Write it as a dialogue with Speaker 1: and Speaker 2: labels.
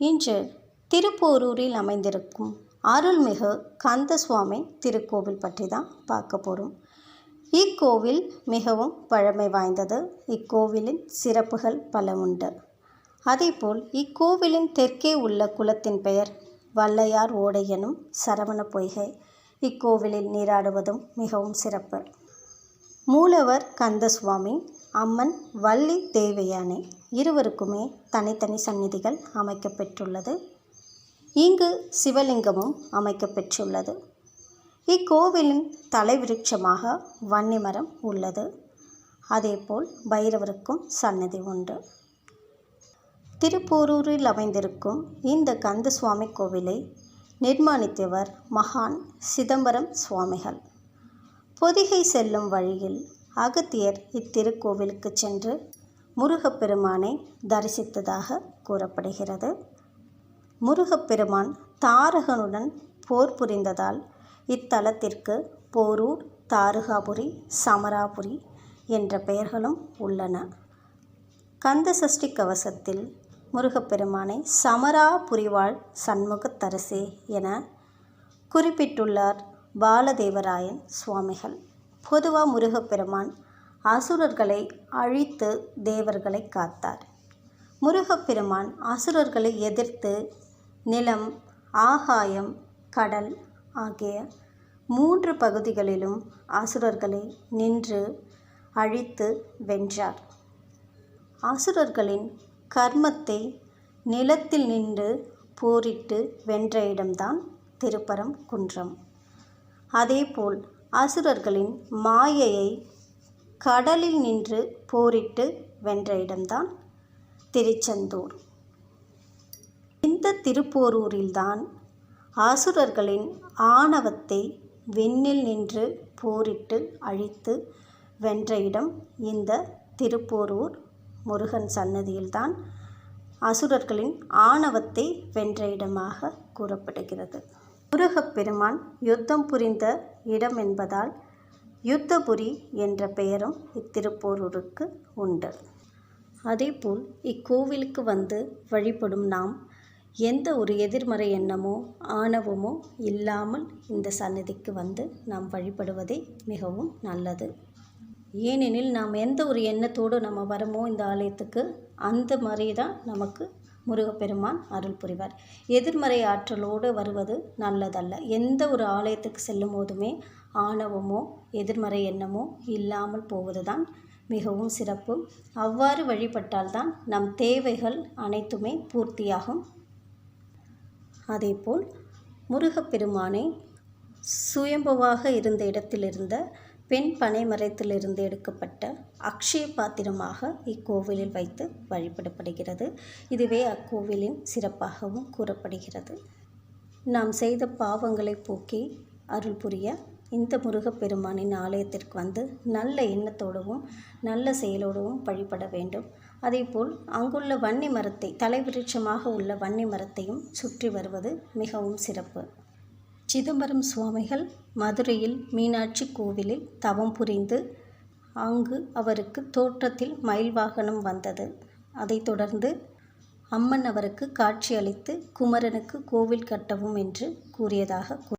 Speaker 1: இன்று திருப்போரூரில் அமைந்திருக்கும் அருள்மிகு கந்தசுவாமி திருக்கோவில் பற்றி தான் பார்க்க போகிறோம் இக்கோவில் மிகவும் பழமை வாய்ந்தது. இக்கோவிலின் சிறப்புகள் பல உண்டு. அதேபோல் இக்கோவிலின் தெற்கே உள்ள குளத்தின் பெயர் வல்லையார் ஓடை எனும் சரவண பொய்கை. இக்கோவிலில் நீராடுவதும் மிகவும் சிறப்பு. மூலவர் கந்தசுவாமி அம்மன் வள்ளி தேவயானை இருவருக்குமே தனித்தனி சந்நிதிகள் அமைக்கப்பெற்றுள்ளது. இங்கு சிவலிங்கமும் அமைக்கப்பெற்றுள்ளது. இக்கோவிலின் தலைவிருட்சமாக வன்னிமரம் உள்ளது. அதேபோல் பைரவருக்கும் சன்னதி உண்டு. திருப்போரூரில் அமைந்திருக்கும் இந்த கந்தசுவாமி கோவிலை நிர்மாணித்தவர் மகான் சிதம்பரம் சுவாமிகள். பொதிகை செல்லும் வழியில் அகத்தியர் இத்திருக்கோவிலுக்கு சென்று முருகப்பெருமானை தரிசித்ததாக கூறப்படுகிறது. முருகப்பெருமான் தாரகனுடன் போர் புரிந்ததால் இத்தலத்திற்கு போரூர் தாருகாபுரி சமராபுரி என்ற பெயர்களும் உள்ளன. கந்த சஷ்டி கவசத்தில் முருகப்பெருமானை சமராபுரிவாழ் சண்முகத்தரசே என குறிப்பிட்டுள்ளார் பாலதேவராயன் சுவாமிகள். பொதுவாக முருகப்பெருமான் அசுரர்களை அழித்து தேவர்களை காத்தார். முருகப்பெருமான் அசுரர்களை எதிர்த்து நிலம் ஆகாயம் கடல் ஆகிய மூன்று பகுதிகளிலும் அசுரர்களை நின்று அழித்து வென்றார். அசுரர்களின் கர்மத்தை நிலத்தில் நின்று போரிட்டு வென்ற இடம்தான் திருப்பரம் குன்றம் அதேபோல் அசுரர்களின் மாயையை கடலில் நின்று போரிட்டு வென்ற இடம்தான் திருச்செந்தூர். இந்த திருப்போரூரில்தான் அசுரர்களின் ஆணவத்தை விண்ணில் நின்று போரிட்டு அழித்து வென்ற இடம் இந்த திருப்போரூர். முருகன் சன்னதியில்தான் அசுரர்களின் ஆணவத்தை வென்ற இடமாக கூறப்படுகிறது. முருகப்பெருமான் யுத்தம் புரிந்த இடம் என்பதால் யுத்தபுரி என்ற பெயரும் இத்திருப்போரூருக்கு உண்டு அதேபோல் இக்கோவிலுக்கு வந்து வழிபடும் நாம் எந்த ஒரு எதிர்மறை எண்ணமோ ஆணவமோ இல்லாமல் இந்த சன்னதிக்கு வந்து நாம் வழிபடுவதே மிகவும் நல்லது. ஏனெனில் நாம் எந்த ஒரு எண்ணத்தோடு நம்ம வரமோ இந்த ஆலயத்துக்கு அந்த மாதிரி தான் நமக்கு முருகப்பெருமான் அருள் புரிவார். எதிர்மறை ஆற்றலோடு வருவது நல்லதல்ல. எந்த ஒரு ஆலயத்துக்கு செல்லும் போதுமே ஆணவமோ எதிர்மறை எண்ணமோ இல்லாமல் போவது தான் மிகவும் சிறப்பு. அவ்வாறு வழிபட்டால்தான் நம் தேவைகள் அனைத்துமே பூர்த்தியாகும். அதேபோல் முருகப்பெருமானை சுயம்புவாக இருந்த இடத்திலிருந்த பெண் பனைமரத்திலிருந்து எடுக்கப்பட்ட அக்ஷய பாத்திரமாக இக்கோவிலில் வைத்து வழிபடப்படுகிறது. இதுவே அக்கோவிலின் சிறப்பாகவும் கூறப்படுகிறது. நாம் செய்த பாவங்களை போக்கி அருள் புரிய இந்த முருகப்பெருமானின் ஆலயத்திற்கு வந்து நல்ல எண்ணத்தோடவும் நல்ல செயலோடவும் வழிபட வேண்டும். அதேபோல் அங்குள்ள வன்னி மரத்தை தலைவிருட்சமாக உள்ள வன்னி மரத்தையும் சுற்றி வருவது மிகவும் சிறப்பு. சிதம்பரம் சுவாமிகள் மதுரையில் மீனாட்சி கோவிலில் தவம் புரிந்து அங்கு அவருக்கு தோற்றத்தில் மயில் வாகனம் வந்தது. அதைத் தொடர்ந்து அம்மன் அவருக்கு காட்சியளித்து குமரனுக்கு கோவில் கட்டவும் என்று கூறியதாக